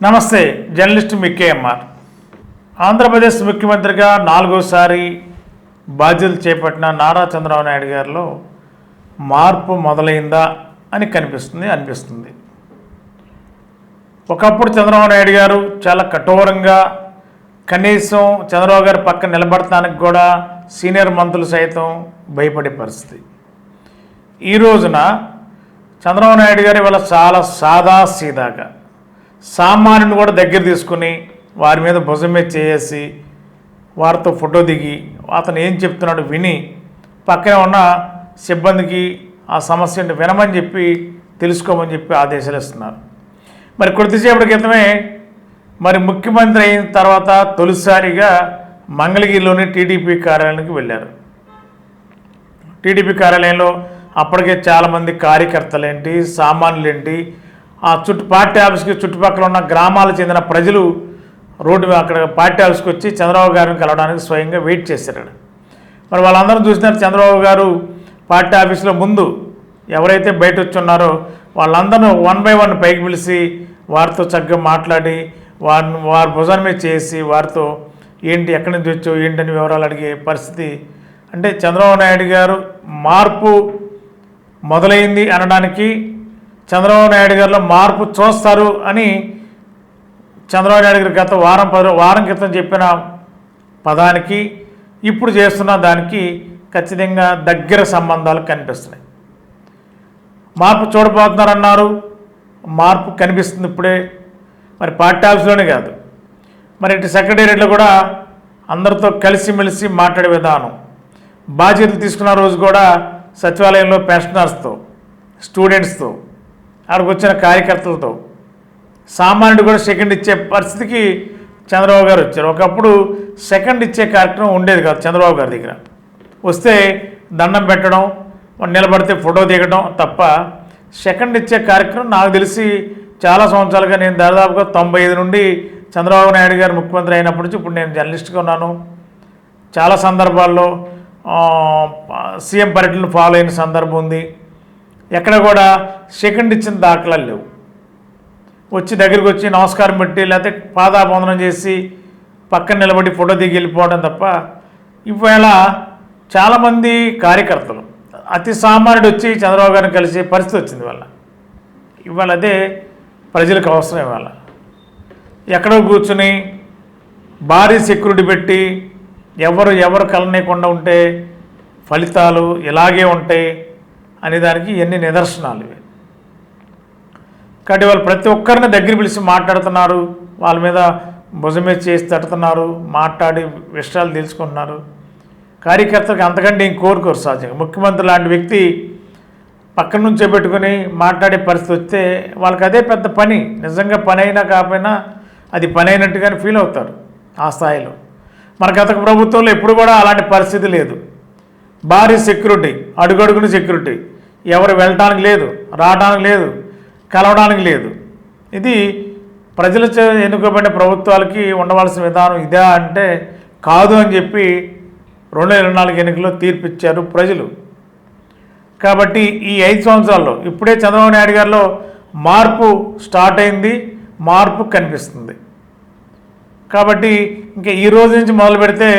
నమస్తే జర్నలిస్ట్ మిక్కేఎంఆర్ ఆంధ్రప్రదేశ్ ముఖ్యమంత్రిగా నాలుగోసారి బాధ్యతలు చేపట్టిన నారా చంద్రబాబు నాయుడు గారిలో మార్పు మొదలైందా అని కనిపిస్తుంది అనిపిస్తుంది. ఒకప్పుడు చంద్రబాబు నాయుడు గారు చాలా కఠోరంగా కనీసం చంద్రబాబు గారి పక్కన నిలబడటానికి కూడా సీనియర్ మంత్రులు సైతం భయపడే పరిస్థితి. ఈ రోజున చంద్రబాబు నాయుడు గారు ఇవాళ చాలా సాదా సీదాగా సామాన్యుని కూడా దగ్గర తీసుకుని వారి మీద భుజం మీద చేసి వారితో ఫోటో దిగి అతను ఏం చెప్తున్నాడు విని పక్కన ఉన్న సిబ్బందికి ఆ సమస్యను వినమని చెప్పి తెలుసుకోమని చెప్పి ఆదేశాలు ఇస్తున్నారు. మరి కొద్దిసేపటి క్రితమే మరి ముఖ్యమంత్రి అయిన తర్వాత తొలిసారిగా మంగళగిరిలోని టీడీపీ కార్యాలయానికి వెళ్ళారు. టీడీపీ కార్యాలయంలో అప్పటికే చాలామంది కార్యకర్తలేంటి సామాన్యులేంటి ఆ చుట్టు పార్టీ ఆఫీస్కి చుట్టుపక్కల ఉన్న గ్రామాలకు చెందిన ప్రజలు రోడ్డు అక్కడ పార్టీ ఆఫీస్కి వచ్చి చంద్రబాబు గారిని కలవడానికి స్వయంగా వెయిట్ చేశారు మరి వాళ్ళందరూ చూసినారు చంద్రబాబు గారు పార్టీ ఆఫీస్లో ముందు ఎవరైతే బయట వచ్చున్నారో వాళ్ళందరూ వన్ బై వన్ పైకి పిలిచి వారితో చక్కగా మాట్లాడి వారిని వారి భుజాన్ని మీద చేసి వారితో ఏంటి ఎక్కడి నుంచి వచ్చో ఏంటని వివరాలు అడిగే పరిస్థితి. అంటే చంద్రబాబు నాయుడు గారు మార్పు మొదలైంది అనడానికి చంద్రబాబు నాయుడు గారిలో మార్పు చూస్తారు అని చంద్రబాబు నాయుడు గారు గత వారం పది వారం క్రితం చెప్పిన పదానికి ఇప్పుడు చేస్తున్న దానికి ఖచ్చితంగా దగ్గర సంబంధాలు కనిపిస్తున్నాయి. మార్పు చూడబోతున్నారన్నారు. మార్పు కనిపిస్తుంది ఇప్పుడే. మరి పార్టీ ఆఫీస్లోనే కాదు. మరి ఇటు సెక్రటేరియట్లో కూడా అందరితో కలిసిమెలిసి మాట్లాడే విధానం. బాధ్యతలు తీసుకున్న రోజు కూడా సచివాలయంలో పెన్షనర్స్తో స్టూడెంట్స్తో అక్కడికి వచ్చిన కార్యకర్తలతో. సామాన్యుడు కూడా సెకండ్ ఇచ్చే పరిస్థితికి చంద్రబాబు గారు వచ్చారు. ఒకప్పుడు సెకండ్ ఇచ్చే కార్యక్రమం ఉండేది కాదు చంద్రబాబు గారి దగ్గర. వస్తే దండం పెట్టడం నిలబడితే ఫోటో దిగడం తప్ప సెకండ్ ఇచ్చే కార్యక్రమం నాకు తెలిసి చాలా సంవత్సరాలుగా నేను దాదాపుగా తొంభై ఐదు నుండి చంద్రబాబు నాయుడు గారు ముఖ్యమంత్రి అయినప్పటి నుంచి ఇప్పుడు నేను జర్నలిస్ట్గా ఉన్నాను. చాలా సందర్భాల్లో సీఎం పర్యటనలు ఫాలో అయిన సందర్భం ఉంది. ఎక్కడ కూడా సెకండ్ ఇచ్చిన దాఖలాలు లేవు. వచ్చి దగ్గరికి వచ్చి నమస్కారం పెట్టి లేకపోతే పాదాబంధనం చేసి పక్కన నిలబడి ఫోటో దిగి వెళ్ళిపోవడం తప్ప ఇవాళ చాలామంది కార్యకర్తలు అతి సామాన్యుడు వచ్చి చంద్రబాబు గారిని కలిసే పరిస్థితి వచ్చింది వాళ్ళ ఇవాళ అదే ప్రజలకు అవసరం ఇవాళ. ఎక్కడో కూర్చుని భారీ సెక్యూరిటీ పెట్టి ఎవరు ఎవరు కలనీయకుండా ఉంటే ఫలితాలు ఇలాగే ఉంటాయి. అనే దానికి ఎన్ని నిదర్శనాలు ఇవి. కాబట్టి వాళ్ళు ప్రతి ఒక్కరిని దగ్గర పిలిచి మాట్లాడుతున్నారు వాళ్ళ మీద భుజం మీద చేసి తడుతున్నారు మాట్లాడి విషయాలు తెలుసుకుంటున్నారు. కార్యకర్తలకు అంతకంటే ఇంక కోరుకోరు సహజంగా. ముఖ్యమంత్రి లాంటి వ్యక్తి పక్కన నుంచే పెట్టుకుని మాట్లాడే పరిస్థితి వస్తే వాళ్ళకి అదే పెద్ద పని. నిజంగా పని అయినా కాకపోయినా అది పని అయినట్టుగానే ఫీల్ అవుతారు ఆ స్థాయిలో. మన గత ప్రభుత్వంలో ఎప్పుడు కూడా అలాంటి పరిస్థితి లేదు. భారీ సెక్యూరిటీ అడుగడుగున సెక్యూరిటీ. ఎవరు వెళ్ళటానికి లేదు రావడానికి లేదు కలవడానికి లేదు. ఇది ప్రజల ఎన్నుకోబడిన ప్రభుత్వాలకి ఉండవలసిన విధానం ఇదే అంటే కాదు అని చెప్పి రెండు వేల ఇరవై నాలుగు ఎన్నికల్లో తీర్పిచ్చారు ప్రజలు. కాబట్టి ఈ ఐదు సంవత్సరాల్లో ఇప్పుడే చంద్రబాబు నాయుడు గారిలో మార్పు స్టార్ట్ అయింది మార్పు కనిపిస్తుంది. కాబట్టి ఇంకా ఈ రోజు నుంచి మొదలు పెడితే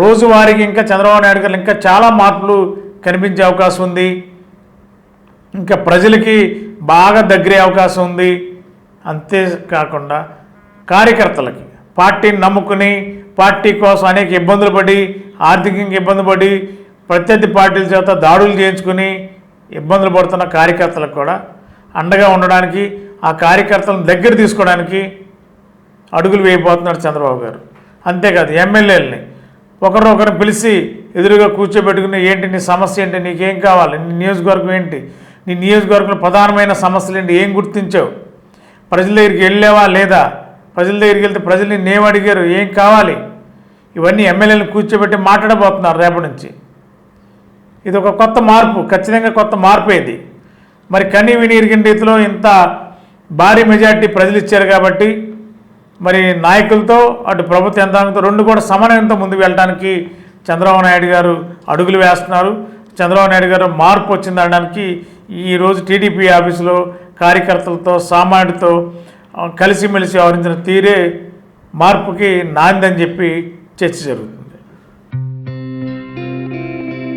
రోజువారీకి ఇంకా చంద్రబాబు నాయుడు గారు ఇంకా చాలా మార్పులు కనిపించే అవకాశం ఉంది. ఇంకా ప్రజలకి బాగా దగ్గరే అవకాశం ఉంది. అంతేకాకుండా కార్యకర్తలకి పార్టీని నమ్ముకుని పార్టీ కోసం అనేక ఇబ్బందులు పడి ఆర్థికంగా ఇబ్బంది పడి ప్రత్యర్థి పార్టీల చేత దాడులు చేయించుకుని ఇబ్బందులు పడుతున్న కార్యకర్తలకు కూడా అండగా ఉండడానికి ఆ కార్యకర్తలను దగ్గర తీసుకోవడానికి అడుగులు వేయబోతున్నాడు చంద్రబాబు గారు. అంతేకాదు ఎమ్మెల్యేలని ఒకరినొకరిని పిలిచి ఎదురుగా కూర్చోబెట్టుకుని ఏంటి నీ సమస్య ఏంటి? నీకేం కావాలి? నీ నియోజకవర్గం ఏంటి? నీ నియోజకవర్గంలో ప్రధానమైన సమస్యలు ఏంటి? ఏం గుర్తించావు? ప్రజల దగ్గరికి వెళ్ళావా లేదా? ప్రజల దగ్గరికి వెళ్తే ప్రజల్ని నేమ్ అడిగారు. ఏం కావాలి? ఇవన్నీ ఎమ్మెల్యేలను కూర్చోబెట్టి మాట్లాడబోతున్నారు రేపటి నుంచి. ఇది ఒక కొత్త మార్పు ఖచ్చితంగా కొత్త మార్పు ఇది. మరి కనీ విని రీతిలో ఇంత భారీ మెజార్టీ ప్రజలు ఇచ్చారు కాబట్టి మరి నాయకులతో అటు ప్రభుత్వ యంత్రాంగంతో రెండు కూడా సమన్వయంతో ముందుకు వెళ్ళడానికి చంద్రబాబు నాయుడు గారు అడుగులు వేస్తున్నారు. చంద్రబాబు నాయుడు గారు మార్పు వచ్చిందనడానికి ఈరోజు టీడీపీ ఆఫీసులో కార్యకర్తలతో సామాన్యుడితో కలిసిమెలిసి వ్యవహరించిన తీరే మార్పుకి నాందని చెప్పి చర్చ జరుగుతుంది.